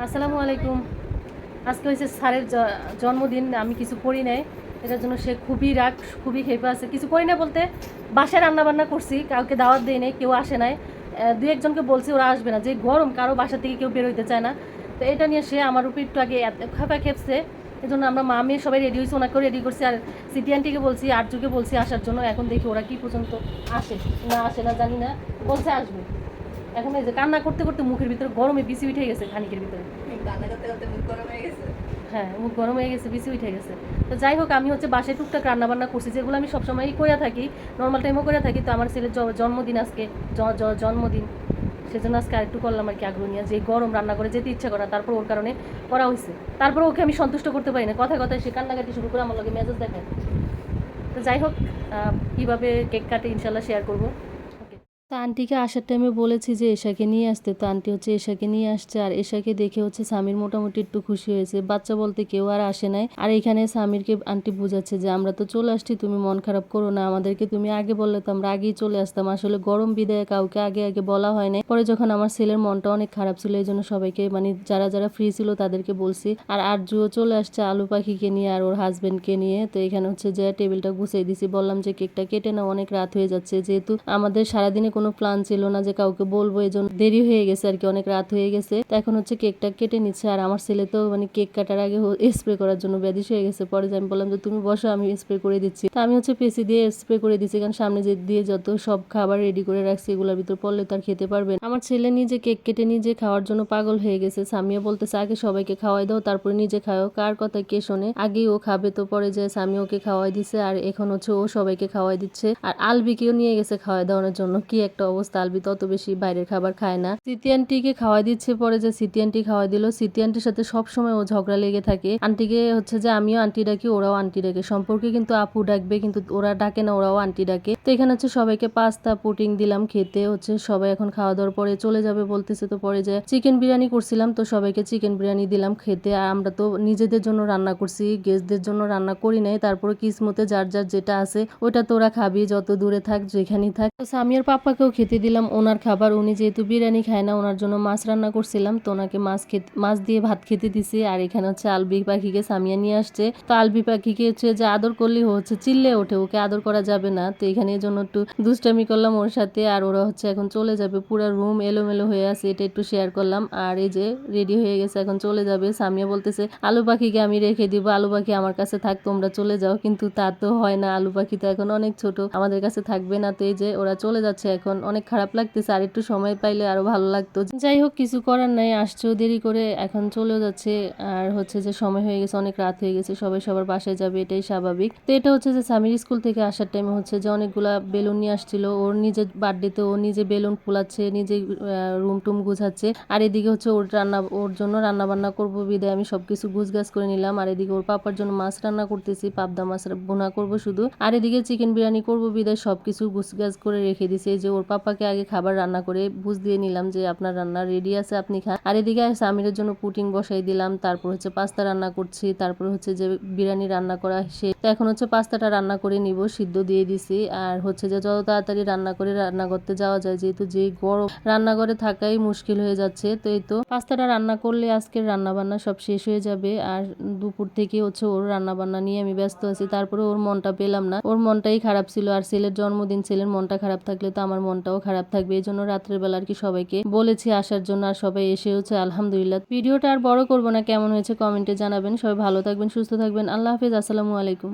আসসালামু আলাইকুম। আজকে হয়েছে স্যারের জন্মদিন, আমি কিছু করি নাই। এটার জন্য সে খুবই রাগ, খুবই খেপে আছে। কিছু করি না বলতে, বাসায় রান্না বান্না করছি, কাউকে দাওয়াত দেই নাই, কেউ আসে নাই। দু একজনকে বলছি, ওরা আসবে না। যে গরম, কারও বাসা থেকে কেউ বেরোইতে চায় না। তো এটা নিয়ে সে আমার উপর একটু আগে খাপা খেপছে। এই জন্য আমরা মা, মেয়ে সবাই রেডি হয়েছি, ওনাকেও রেডি করছি। আর সিটি আন্টিকে বলছি, আরজুকে বলছি আসার জন্য। এখন দেখি ওরা কি পর্যন্ত আসে, না আসে না জানি না। বলছে আসবে। এখন এই যে কান্না করতে করতে মুখের ভিতরে গরমে বিসি উঠে গেছে খানিকের ভিতরে। কান্না করতে করতে মুখ গরম হয়ে গেছে? হ্যাঁ মুখ গরম হয়ে গেছে বিসি উঠে গেছে। তো যাই হোক আমি হচ্ছে বাসায় টুকটাক রান্না বান্না করছি যেগুলো আমি সবসময়ই করে থাকি নর্মাল টাইমও করে থাকি। তো আমার ছেলের জন্মদিন আজকে জন্মদিন। সেজন্য আজকে আরেকটু করলাম আর কি আগ্রহ নিয়ে যে গরম রান্না করে যেতে ইচ্ছা করে তারপর ওর কারণে করা হয়েছে তারপর ওকে আমি সন্তুষ্ট করতে পারি না। কথায় কথায় সে কান্নাকাটি শুরু করে আমার লগে মেজাজ দেখায় তো যাই হোক কীভাবে কেক কাটে ইনশাল্লাহ শেয়ার করব। তো আন্টিকে আসার টাইমে বলেছি যে এশাকে নিয়ে আসতে। তো আন্টি হচ্ছে এশাকে নিয়ে আসছে আর এশাকে দেখে হচ্ছে স্বামীর মোটামুটি একটু খুশি হয়েছে। বাচ্চা বলতে কেউ আর আসে নাই। আর এখানে স্বামীরকে আন্টি বুঝাচ্ছে যে, আমরা তো চলে আসছি, তুমি মন খারাপ করো না। আমাদেরকে তুমি আগে বললে তো আমরা আগেই চলে আসতাম। আসলে গরম বিদায় কাউকে আগে আগে বলা হয় নাই। পরে যখন আমার ছেলের মনটা অনেক খারাপ ছিল, এই জন্য সবাইকে মানে যারা যারা ফ্রি ছিল তাদেরকে বলছি। আর আরজুও চলে আসছে আলু পাখিকে নিয়ে আর ওর হাজবেন্ডকে নিয়ে। তো এখানে হচ্ছে যে টেবিলটা গুছিয়ে দিছি। বললাম যে কেকটা কেটে না অনেক রাত হয়ে যাচ্ছে। যেহেতু আমাদের সারাদিনে কোনো প্ল্যান ছিল না যে কাউকে বলব এই জন্য দেরি হয়ে গেছে আর কি, অনেক রাত হয়ে গেছে। তো এখন হচ্ছে কেকটা কেটে নিচ্ছে আর আমার ছেলে তো মানে কেক কাটার আগে স্প্রে করার জন্য ব্যাদিস হয়ে গেছে। পরে আমি বললাম যে তুমি বসো, আমি স্প্রে করে দিচ্ছি। তো আমি হচ্ছে পেসি দিয়ে স্প্রে করে দিচ্ছি, কারণ সামনে যে দিয়ে যত সব খাবার রেডি করে রাখছি, এগুলোর ভিতর পড়লে তো আর খেতে পারবে আমার ছেলে নিজে কেক কেটে নিজে খাওয়ার জন্য পাগল হয়ে গেছে। সামিয়া বলতেছে, আগে সবাইকে খাওয়াই দাও, তারপরে নিজে খাও। কার কথা কে শোনে? আগেই ও খাবে তো পরে যে সামি ওকে খাওয়াই দিছে, আর এখন হচ্ছে ও সবাইকে খাওয়াই দিচ্ছে। আর আলবিকেও নিয়ে গেছে খাওয়াই দেওয়ানোর জন্য। কি একটা অবস্থা, আলবি তত বেশি বাইরের খাবার খায় না। সিটি আন্টিকে খাওয়াই দিচ্ছে পরে যে সিটি আন্টি খাওয়াই দিল সিটি আন্টির সাথে সব সময় ও ঝগড়া লেগে থাকে। আন্টিকে হচ্ছে যে আমিও আন্টি ডাকি, ওরাও আন্টি ডাকে। সম্পর্কে কিন্তু আপু ডাকবে, কিন্তু ওরা ডাকে না, ওরাও আন্টি ডাকে। তো এখানে হচ্ছে সবাইকে পাস্তা, পুটিং দিলাম, খেতে হচ্ছে সবাই এখন খাওয়া দাওয়ার পরে চলে যাবে বলতেছে তো পরে যে চিকেন বিরিয়ানি করছিলাম, তো সবাইকে চিকেন বিরিয়ানি দিলাম, খেতে। আর আমরা তো নিজেদের জন্য রান্না করছি, গেস্টদের জন্য রান্না করি নাই তারপরে কিসমতে যার যার যেটা আছে, ওটা তোরা খাবি, যত দূরে থাক, যেখানেই থাক। তো সামিয়ার পাপ্পাকেও খেতে দিলাম। ওনার খাবার উনি যেহেতু বিরিয়ানি খায় না, ওনার জন্য মাছ রান্না করছিলাম। তো ওনাকে মাছ খেতে, মাছ দিয়ে ভাত খেতে দিছি। আর এখানে হচ্ছে আলবি পাখিকে সামিয়া নিয়ে আসছে। তো আলবি পাখিকে হচ্ছে যে আদর করলেই ও হচ্ছে চিল্লে ওঠে, ওকে আদর করা যাবে না। তো এখানে জন্য একটু দুষ্টামি করলাম ওর সাথে। আর ওরা হচ্ছে এখন চলে যাবে পুরো রুম এলোমেলো হয়ে আছে, এটা একটু শেয়ার করলাম। আর এই যে রেডি হয়ে গেছে, এখন চলে যাবে। সামিয়া বলতেছে, আলু পাখিকে আমি রেখে দিব, আলু পাখি আমার কাছে থাক, তোমরা চলে যাও। কিন্তু তা তো হয় না। আলু পাখি তো এখন অনেক ছোট, আমাদের কাছে থাকবে না। তো এই যে ওরা চলে যাচ্ছে এখন অনেক খারাপ লাগতেছে, আর একটু সময় পাইলে আরও ভালো লাগতো। যাই হোক, কিছু করার নাই, আসছো, দেরি করে এখন চলেও যাচ্ছে। আর হচ্ছে যে সময় হয়ে গেছে, অনেক রাত হয়ে গেছে, সবাই সবার বাসায় যাবে, এটাই স্বাভাবিক। তো এটা হচ্ছে যে স্বামীর স্কুল থেকে আসার টাইমে হচ্ছে যে অনেকগুলা বেলুন নিয়ে আসছিল। ওর নিজের বার্থডেতে ও নিজে বেলুন ফুলাচ্ছে, নিজে রুম টুম গুছাচ্ছে। আর এদিকে হচ্ছে ওর রান্না, ওর জন্য রান্না বান্না করব, বিদায় আমি সবকিছু গুছগাছ করে নিলাম। আর এদিকে ওর পাপার জন্য মাছ রান্না করতেছি, পাবদা মাছ বোনা করব শুধু। আর এদিকে চিকেন বিরিয়ানি করব, বিদায় সবকিছু গুছগাছ করে রেখে দিছে। যে ওর পাপাকে আগে খাবার রান্না করে বুঝ দিয়ে নিলাম যে আপনার রান্না রেডি আছে, আপনি খান। আর এদিকে সামিরের জন্য পুটিং বসাই দিলাম, তারপর হচ্ছে পাস্তা রান্না করছি, তারপর হচ্ছে যে বিরিয়ানি রান্না করা সে তো এখন হচ্ছে পাস্তাটা রান্না করে নিব, সিদ্ধ দিয়ে দিছি। আর হচ্ছে যে যত তাড়াতাড়ি রান্না করে রান্না করতে যাওয়া যায়, যেহেতু যে গরম রান্নাঘরে থাকাই মুশকিল হয়ে যাচ্ছে, তো এই তো পাস্তাটা রান্না করলে আজকের রান্না বান্না সব শেষ হয়ে যাবে। আর দুপুর থেকে হচ্ছে ওর রান্না বান্না নিয়ে আমি ব্যস্ত আছি, তারপরে ওর মনটা পেলাম না। ওর মনটাই খারাপ ছিল, আর ছেলের জন্মদিন, ছেলের মনটা খারাপ থাকলে তো আমার মনটাও খারাপ থাকবে। এই জন্য রাত্রের বেলা আর কি সবাইকে বলেছি আসার জন্য আর সবাই এসে হচ্ছে আলহামদুলিল্লাহ। ভিডিওটা আর বড় করব না। কেমন হয়েছে কমেন্টে জানাবেন। সবাই ভালো থাকবেন, সুস্থ থাকবেন। আল্লাহ হাফিজ। আসসালামু আলাইকুম।